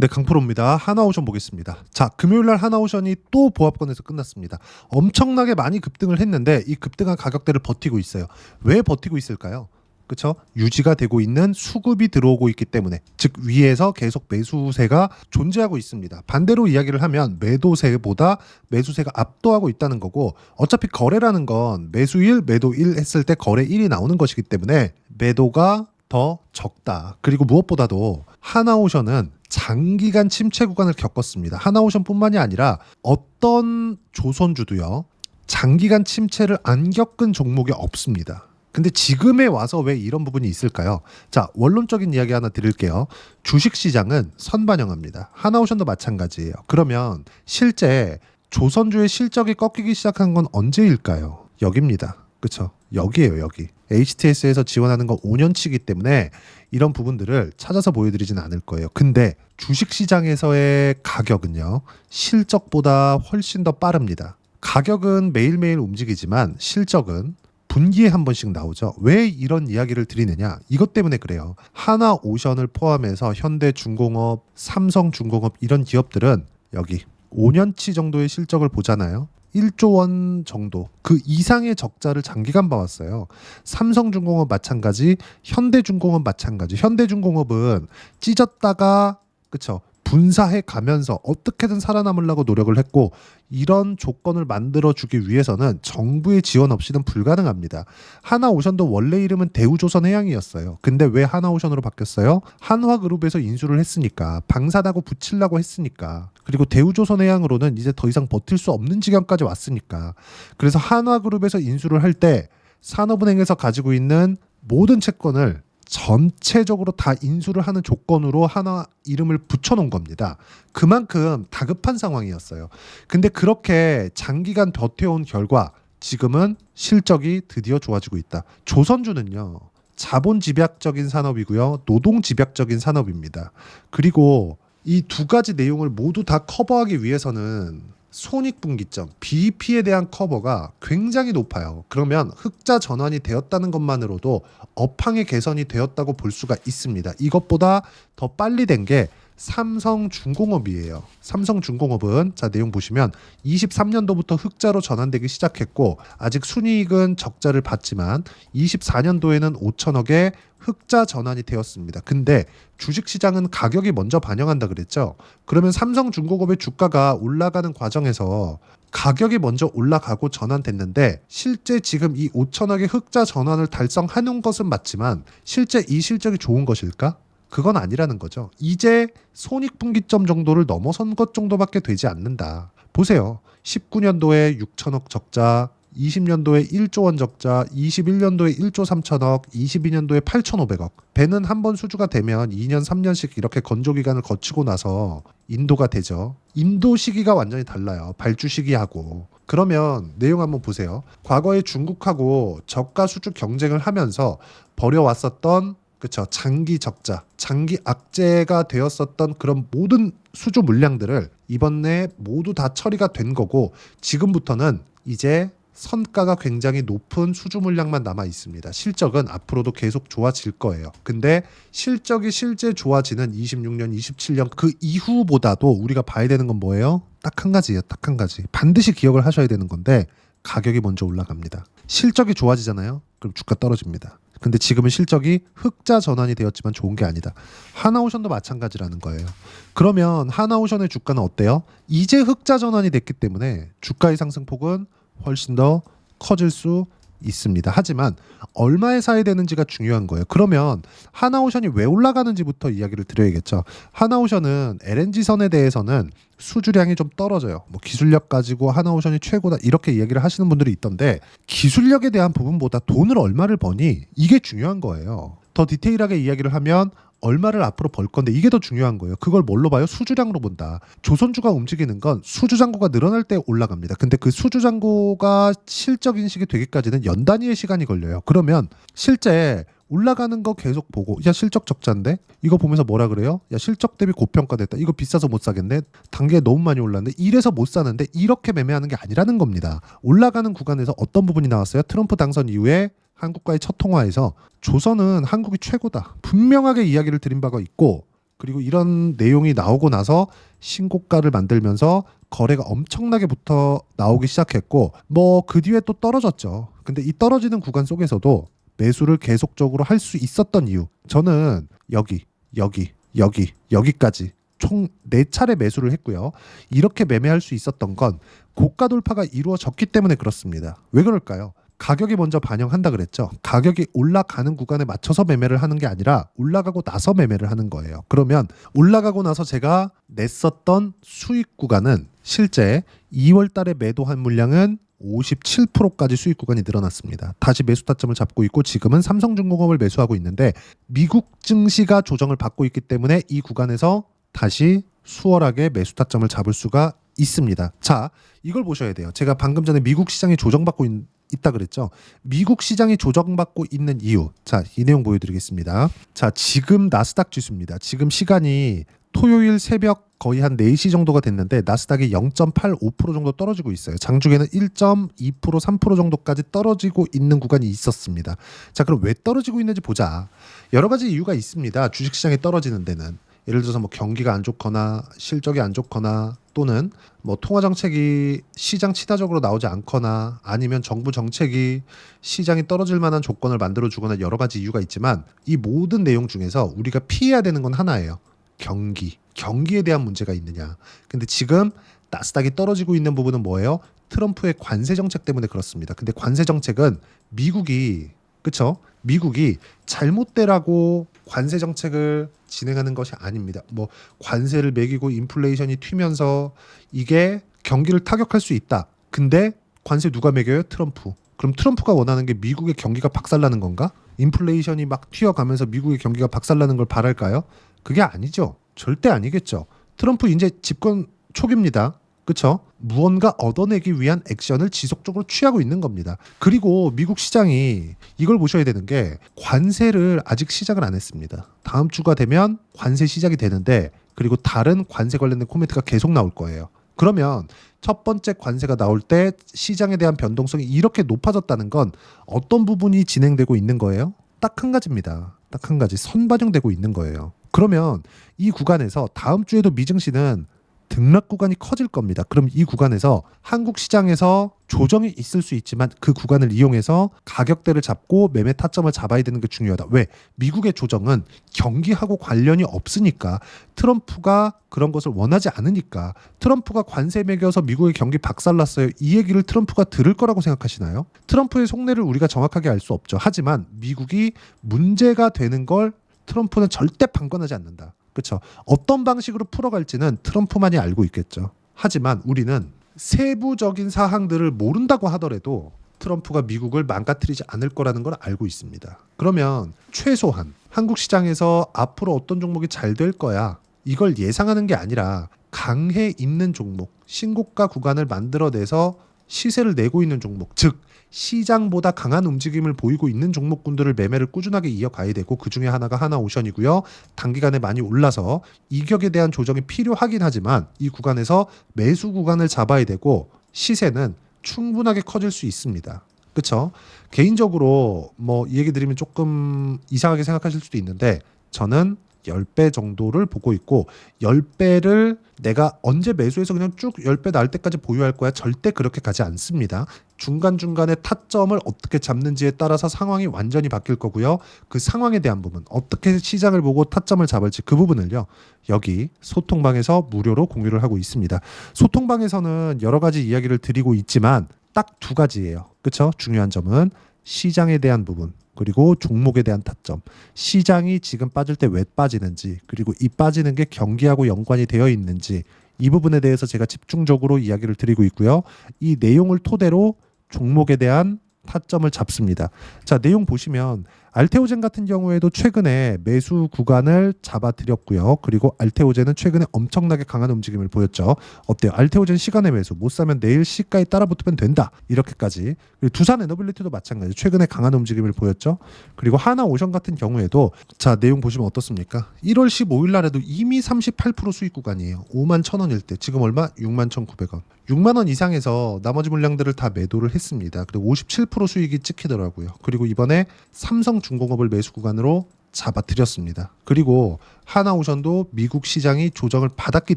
네, 강프로입니다. 하나오션 보겠습니다. 자, 금요일 날 하나오션이 또 보합권에서 끝났습니다. 엄청나게 많이 급등을 했는데 이 급등한 가격대를 버티고 있어요. 왜 버티고 있을까요? 그렇죠? 유지가 되고 있는 수급이 들어오고 있기 때문에 즉 위에서 계속 매수세가 존재하고 있습니다. 반대로 이야기를 하면 매도세보다 매수세가 압도하고 있다는 거고 어차피 거래라는 건 매수일, 매도일 했을 때 거래 1이 나오는 것이기 때문에 매도가 더 적다. 그리고 무엇보다도 하나오션은 장기간 침체 구간을 겪었습니다. 하나오션뿐만이 아니라 어떤 조선주도요. 장기간 침체를 안 겪은 종목이 없습니다. 근데 지금에 와서 왜 이런 부분이 있을까요? 자, 원론적인 이야기 하나 드릴게요. 주식 시장은 선반영합니다. 하나오션도 마찬가지예요. 그러면 실제 조선주의 실적이 꺾이기 시작한 건 언제일까요? 여기입니다. 그렇죠? 여기에요, 여기. HTS에서 지원하는 건 5년치기 때문에 이런 부분들을 찾아서 보여드리진 않을 거예요. 근데 주식 시장에서의 가격은요, 실적보다 훨씬 더 빠릅니다. 가격은 매일매일 움직이지만 실적은 분기에 한 번씩 나오죠. 왜 이런 이야기를 드리느냐? 이것 때문에 그래요. 하나 오션을 포함해서 현대 중공업, 삼성 중공업 이런 기업들은 여기 5년치 정도의 실적을 보잖아요. 1조 원 정도 그 이상의 적자를 장기간 봐왔어요. 삼성중공업 마찬가지, 현대중공업 마찬가지. 현대중공업은 찢었다가 그쵸 분사해 가면서 어떻게든 살아남으려고 노력을 했고 이런 조건을 만들어 주기 위해서는 정부의 지원 없이는 불가능합니다. 하나오션도 원래 이름은 대우조선 해양이었어요. 근데 왜 하나오션으로 바뀌었어요? 한화그룹에서 인수를 했으니까 방사다고 붙이려고 했으니까 그리고 대우조선 해양으로는 이제 더 이상 버틸 수 없는 지경까지 왔으니까 그래서 한화그룹에서 인수를 할 때 산업은행에서 가지고 있는 모든 채권을 전체적으로 다 인수를 하는 조건으로 하나 이름을 붙여놓은 겁니다. 그만큼 다급한 상황이었어요. 근데 그렇게 장기간 버텨온 결과 지금은 실적이 드디어 좋아지고 있다. 조선주는요. 자본 집약적인 산업이고요. 노동 집약적인 산업입니다. 그리고 이 두 가지 내용을 모두 다 커버하기 위해서는 손익분기점, BEP에 대한 커버가 굉장히 높아요. 그러면 흑자 전환이 되었다는 것만으로도 업황의 개선이 되었다고 볼 수가 있습니다. 이것보다 더 빨리 된 게 삼성중공업이에요. 삼성중공업은 자 내용 보시면 23년도부터 흑자로 전환되기 시작했고 아직 순이익은 적자를 봤지만 24년도에는 5천억의 흑자 전환이 되었습니다. 근데 주식 시장은 가격이 먼저 반영한다 그랬죠. 그러면 삼성중공업의 주가가 올라가는 과정에서 가격이 먼저 올라가고 전환됐는데 실제 지금 이 5천억의 흑자 전환을 달성하는 것은 맞지만 실제 이 실적이 좋은 것일까? 그건 아니라는 거죠. 이제 손익분기점 정도를 넘어선 것 정도밖에 되지 않는다. 보세요. 19년도에 6천억 적자, 20년도에 1조 원 적자, 21년도에 1조 3천억, 22년도에 8,500억. 배는 한 번 수주가 되면 2년, 3년씩 이렇게 건조 기간을 거치고 나서 인도가 되죠. 인도 시기가 완전히 달라요. 발주 시기하고. 그러면 내용 한번 보세요. 과거에 중국하고 저가 수주 경쟁을 하면서 벌여왔었던 그쵸 장기 적자, 장기 악재가 되었었던 그런 모든 수주 물량들을 이번에 모두 다 처리가 된 거고 지금부터는 이제 선가가 굉장히 높은 수주 물량만 남아 있습니다. 실적은 앞으로도 계속 좋아질 거예요. 근데 실적이 실제 좋아지는 26년, 27년 그 이후보다도 우리가 봐야 되는 건 뭐예요? 딱 한 가지예요. 딱 한 가지. 반드시 기억을 하셔야 되는 건데 가격이 먼저 올라갑니다. 실적이 좋아지잖아요. 그럼 주가 떨어집니다. 근데 지금은 실적이 흑자 전환이 되었지만 좋은 게 아니다. 하나오션도 마찬가지라는 거예요. 그러면 하나오션의 주가는 어때요? 이제 흑자 전환이 됐기 때문에 주가의 상승폭은 훨씬 더 커질 수 있습니다. 하지만 얼마에 사야 되는지가 중요한 거예요. 그러면 하나오션이 왜 올라가는지부터 이야기를 드려야겠죠. 하나오션은 LNG 선에 대해서는 수주량이 좀 떨어져요. 뭐 기술력 가지고 하나오션이 최고다 이렇게 이야기를 하시는 분들이 있던데 기술력에 대한 부분보다 돈을 얼마를 버니 이게 중요한 거예요. 더 디테일하게 이야기를 하면 얼마를 앞으로 벌 건데 이게 더 중요한 거예요. 그걸 뭘로 봐요? 수주량으로 본다. 조선주가 움직이는 건 수주 잔고가 늘어날 때 올라갑니다. 근데 그 수주 잔고가 실적 인식이 되기까지는 연 단위의 시간이 걸려요. 그러면 실제 올라가는 거 계속 보고 야 실적 적자인데 이거 보면서 뭐라 그래요? 야 실적 대비 고평가됐다. 이거 비싸서 못 사겠네. 단계 너무 많이 올랐는데 이래서 못 사는데 이렇게 매매하는 게 아니라는 겁니다. 올라가는 구간에서 어떤 부분이 나왔어요? 트럼프 당선 이후에 한국과의 첫 통화에서 조선은 한국이 최고다. 분명하게 이야기를 드린 바가 있고 그리고 이런 내용이 나오고 나서 신고가를 만들면서 거래가 엄청나게 붙어 나오기 시작했고 뭐 그 뒤에 또 떨어졌죠. 근데 이 떨어지는 구간 속에서도 매수를 계속적으로 할 수 있었던 이유 저는 여기 여기 여기 여기까지 총네 차례 매수를 했고요. 이렇게 매매할 수 있었던 건 고가 돌파가 이루어졌기 때문에 그렇습니다. 왜 그럴까요? 가격이 먼저 반영한다 그랬죠. 가격이 올라가는 구간에 맞춰서 매매를 하는 게 아니라 올라가고 나서 매매를 하는 거예요. 그러면 올라가고 나서 제가 냈었던 수익 구간은 실제 2월 달에 매도한 물량은 57%까지 수익 구간이 늘어났습니다. 다시 매수 타점을 잡고 있고 지금은 삼성중공업을 매수하고 있는데 미국 증시가 조정을 받고 있기 때문에 이 구간에서 다시 수월하게 매수 타점을 잡을 수가 있습니다. 자, 이걸 보셔야 돼요. 제가 방금 전에 미국 시장이 조정받고 있, 있다 그랬죠. 미국 시장이 조정받고 있는 이유. 자, 이 내용 보여드리겠습니다. 자, 지금 나스닥 지수입니다. 지금 시간이 토요일 새벽 거의 한 4시 정도가 됐는데 나스닥이 0.85% 정도 떨어지고 있어요. 장중에는 1.2% 3% 정도까지 떨어지고 있는 구간이 있었습니다. 자, 그럼 왜 떨어지고 있는지 보자. 여러 가지 이유가 있습니다. 주식 시장이 떨어지는 데는 예를 들어서 뭐 경기가 안 좋거나 실적이 안 좋거나 또는 뭐 통화 정책이 시장 친화적으로 나오지 않거나 아니면 정부 정책이 시장이 떨어질 만한 조건을 만들어 주거나 여러 가지 이유가 있지만 이 모든 내용 중에서 우리가 피해야 되는 건 하나예요. 경기. 경기에 대한 문제가 있느냐. 근데 지금 나스닥이 떨어지고 있는 부분은 뭐예요? 트럼프의 관세 정책 때문에 그렇습니다. 근데 관세 정책은 미국이 그쵸? 미국이 잘못되라고 관세 정책을 진행하는 것이 아닙니다. 뭐 관세를 매기고 인플레이션이 튀면서 이게 경기를 타격할 수 있다. 근데 관세 누가 매겨요? 트럼프. 그럼 트럼프가 원하는 게 미국의 경기가 박살나는 건가? 인플레이션이 막 튀어가면서 미국의 경기가 박살나는 걸 바랄까요? 그게 아니죠. 절대 아니겠죠. 트럼프 이제 집권 초기입니다. 그쵸? 무언가 얻어내기 위한 액션을 지속적으로 취하고 있는 겁니다. 그리고 미국 시장이 이걸 보셔야 되는 게 관세를 아직 시작을 안 했습니다. 다음 주가 되면 관세 시작이 되는데 그리고 다른 관세 관련된 코멘트가 계속 나올 거예요. 그러면 첫 번째 관세가 나올 때 시장에 대한 변동성이 이렇게 높아졌다는 건 어떤 부분이 진행되고 있는 거예요? 딱 한 가지입니다. 딱 한 가지 선반영되고 있는 거예요. 그러면 이 구간에서 다음 주에도 미증시는 등락 구간이 커질 겁니다. 그럼 이 구간에서 한국 시장에서 조정이 있을 수 있지만 그 구간을 이용해서 가격대를 잡고 매매 타점을 잡아야 되는 게 중요하다. 왜? 미국의 조정은 경기하고 관련이 없으니까 트럼프가 그런 것을 원하지 않으니까 트럼프가 관세 매겨서 미국의 경기 박살났어요. 이 얘기를 트럼프가 들을 거라고 생각하시나요? 트럼프의 속내를 우리가 정확하게 알 수 없죠. 하지만 미국이 문제가 되는 걸 트럼프는 절대 방관하지 않는다. 그렇죠. 어떤 방식으로 풀어갈지는 트럼프만이 알고 있겠죠. 하지만 우리는 세부적인 사항들을 모른다고 하더라도 트럼프가 미국을 망가뜨리지 않을 거라는 걸 알고 있습니다. 그러면 최소한 한국 시장에서 앞으로 어떤 종목이 잘 될 거야. 이걸 예상하는 게 아니라 강해 있는 종목, 신고가 구간을 만들어내서 시세를 내고 있는 종목, 즉 시장보다 강한 움직임을 보이고 있는 종목군들을 매매를 꾸준하게 이어가야 되고 그 중에 하나가 하나오션이고요. 단기간에 많이 올라서 이격에 대한 조정이 필요하긴 하지만 이 구간에서 매수 구간을 잡아야 되고 시세는 충분하게 커질 수 있습니다. 그렇죠? 개인적으로 뭐 이 얘기 드리면 조금 이상하게 생각하실 수도 있는데 저는 10배 정도를 보고 있고 10배를 내가 언제 매수해서 그냥 쭉 10배 날 때까지 보유할 거야 절대 그렇게 가지 않습니다. 중간중간에 타점을 어떻게 잡는지에 따라서 상황이 완전히 바뀔 거고요. 그 상황에 대한 부분 어떻게 시장을 보고 타점을 잡을지 그 부분을요. 여기 소통방에서 무료로 공유를 하고 있습니다. 소통방에서는 여러 가지 이야기를 드리고 있지만 딱 두 가지예요. 그렇죠? 중요한 점은 시장에 대한 부분 그리고 종목에 대한 타점 시장이 지금 빠질 때 왜 빠지는지 그리고 이 빠지는 게 경기하고 연관이 되어 있는지 이 부분에 대해서 제가 집중적으로 이야기를 드리고 있고요. 이 내용을 토대로 종목에 대한 타점을 잡습니다. 자, 내용 보시면 알테오젠 같은 경우에도 최근에 매수 구간을 잡아드렸고요. 그리고 알테오젠은 최근에 엄청나게 강한 움직임을 보였죠. 어때요? 알테오젠 시간의 매수 못 사면 내일 시가에 따라 붙으면 된다. 이렇게까지. 그리고 두산 에너빌리티도 마찬가지. 최근에 강한 움직임을 보였죠. 그리고 하나 오션 같은 경우에도 자 내용 보시면 어떻습니까? 1월 15일 날에도 이미 38% 수익 구간이에요. 5만 1천 원일 때 지금 얼마? 6만 1,900원. 6만 원 이상에서 나머지 물량들을 다 매도를 했습니다. 그리고 57% 수익이 찍히더라고요. 그리고 이번에 삼성 중공업을 매수 구간으로 잡아드렸습니다. 그리고 하나오션도 미국 시장이 조정을 받았기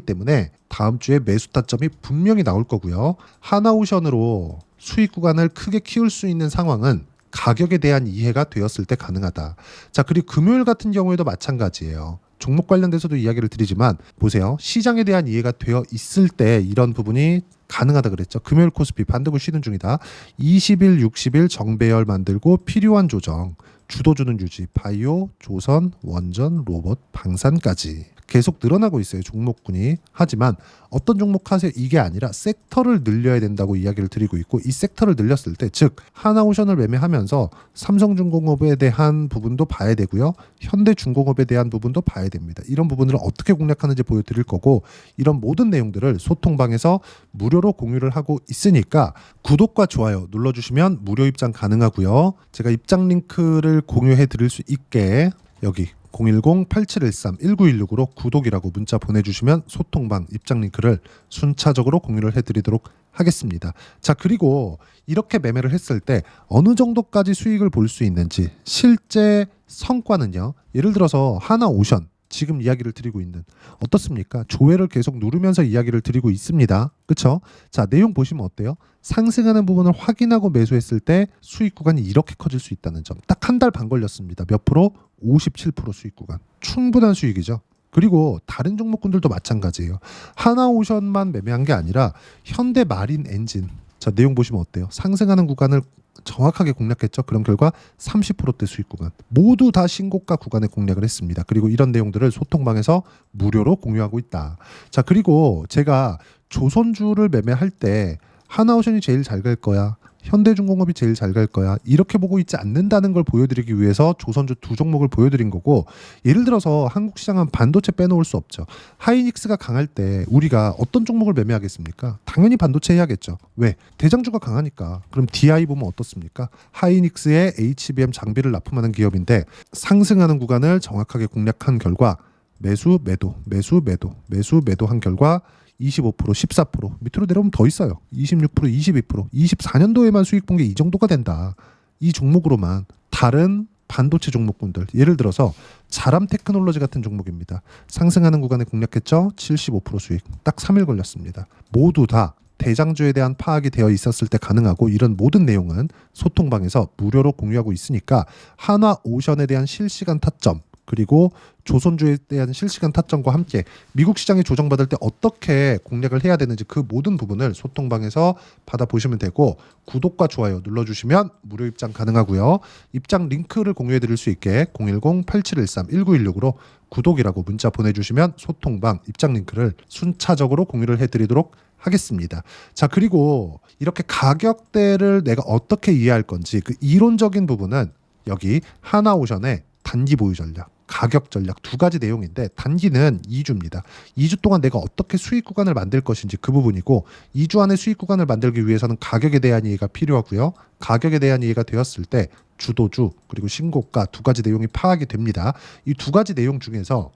때문에 다음 주에 매수 타점이 분명히 나올 거고요. 하나오션으로 수익 구간을 크게 키울 수 있는 상황은 가격에 대한 이해가 되었을 때 가능하다. 자, 그리고 금요일 같은 경우에도 마찬가지예요. 종목 관련돼서도 이야기를 드리지만 보세요. 시장에 대한 이해가 되어 있을 때 이런 부분이 가능하다 그랬죠. 금요일 코스피 반등을 쉬는 중이다. 20일, 60일 정배열 만들고 필요한 조정. 주도주는 유지. 바이오, 조선, 원전, 로봇, 방산까지 계속 늘어나고 있어요. 종목군이. 하지만 어떤 종목 하세요? 이게 아니라 섹터를 늘려야 된다고 이야기를 드리고 있고 이 섹터를 늘렸을 때 즉 하나오션을 매매하면서 삼성중공업에 대한 부분도 봐야 되고요. 현대중공업에 대한 부분도 봐야 됩니다. 이런 부분을 어떻게 공략하는지 보여드릴 거고 이런 모든 내용들을 소통방에서 무료로 공유를 하고 있으니까 구독과 좋아요 눌러주시면 무료 입장 가능하고요. 제가 입장 링크를 공유해 드릴 수 있게 여기 010-8713-1916으로 구독이라고 문자 보내주시면 소통방 입장 링크를 순차적으로 공유를 해드리도록 하겠습니다. 자 그리고 이렇게 매매를 했을 때 어느 정도까지 수익을 볼 수 있는지 실제 성과는요. 예를 들어서 하나 오션 지금 이야기를 드리고 있는 어떻습니까? 조회를 계속 누르면서 이야기를 드리고 있습니다. 그렇죠? 자 내용 보시면 어때요? 상승하는 부분을 확인하고 매수했을 때 수익 구간이 이렇게 커질 수 있다는 점. 딱 한 달 반 걸렸습니다. 몇 프로? 57% 수익 구간. 충분한 수익이죠. 그리고 다른 종목군들도 마찬가지예요. 하나오션만 매매한 게 아니라 현대 마린 엔진. 자, 내용 보시면 어때요? 상승하는 구간을 정확하게 공략했죠. 그런 결과 30%대 수익 구간 모두 다 신고가 구간에 공략을 했습니다. 그리고 이런 내용들을 소통방에서 무료로 공유하고 있다. 자, 그리고 제가 조선주를 매매할 때 하나오션이 제일 잘 갈 거야. 현대중공업이 제일 잘 갈 거야. 이렇게 보고 있지 않는다는 걸 보여드리기 위해서 조선주 두 종목을 보여드린 거고 예를 들어서 한국 시장은 반도체 빼놓을 수 없죠. 하이닉스가 강할 때 우리가 어떤 종목을 매매하겠습니까? 당연히 반도체 해야겠죠. 왜? 대장주가 강하니까. 그럼 DI 보면 어떻습니까? 하이닉스의 HBM 장비를 납품하는 기업인데 상승하는 구간을 정확하게 공략한 결과 매수 매도 매수 매도 매수 매도한 결과 25% 14% 밑으로 내려오면 더 있어요. 26% 22% 24년도에만 수익 본 게 이 정도가 된다. 이 종목으로만 다른 반도체 종목군들 예를 들어서 자람 테크놀로지 같은 종목입니다. 상승하는 구간에 공략했죠. 75% 수익 딱 3일 걸렸습니다. 모두 다 대장주에 대한 파악이 되어 있었을 때 가능하고 이런 모든 내용은 소통방에서 무료로 공유하고 있으니까 한화 오션에 대한 실시간 타점 그리고 조선주에 대한 실시간 타점과 함께 미국 시장이 조정받을 때 어떻게 공략을 해야 되는지 그 모든 부분을 소통방에서 받아보시면 되고 구독과 좋아요 눌러주시면 무료 입장 가능하고요. 입장 링크를 공유해 드릴 수 있게 010-8713-1916으로 구독이라고 문자 보내주시면 소통방 입장 링크를 순차적으로 공유를 해드리도록 하겠습니다. 자 그리고 이렇게 가격대를 내가 어떻게 이해할 건지 그 이론적인 부분은 여기 하나오션의 단기 보유 전략, 가격 전략 두 가지 내용인데 단기는 2주입니다. 2주 동안 내가 어떻게 수익 구간을 만들 것인지 그 부분이고 2주 안에 수익 구간을 만들기 위해서는 가격에 대한 이해가 필요하고요. 가격에 대한 이해가 되었을 때 주도주 그리고 신고가 두 가지 내용이 파악이 됩니다. 이 두 가지 내용 중에서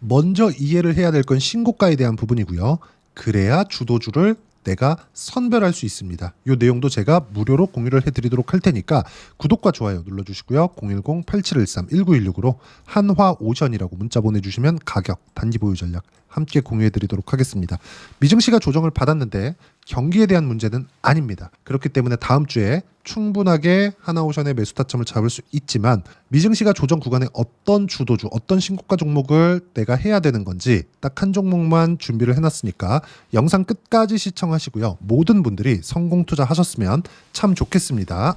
먼저 이해를 해야 될 건 신고가에 대한 부분이고요. 그래야 주도주를 내가 선별할 수 있습니다. 이 내용도 제가 무료로 공유를 해드리도록 할 테니까 구독과 좋아요 눌러주시고요. 010-8713-1916으로 한화 오션이라고 문자 보내주시면 가격, 단기 보유 전략 함께 공유해드리도록 하겠습니다. 미증시가 조정을 받았는데 경기에 대한 문제는 아닙니다. 그렇기 때문에 다음 주에 충분하게 하나오션의 매수 타점을 잡을 수 있지만 미증시가 조정 구간에 어떤 주도주, 어떤 신고가 종목을 내가 해야 되는 건지 딱 한 종목만 준비를 해놨으니까 영상 끝까지 시청하시고요. 모든 분들이 성공 투자하셨으면 참 좋겠습니다.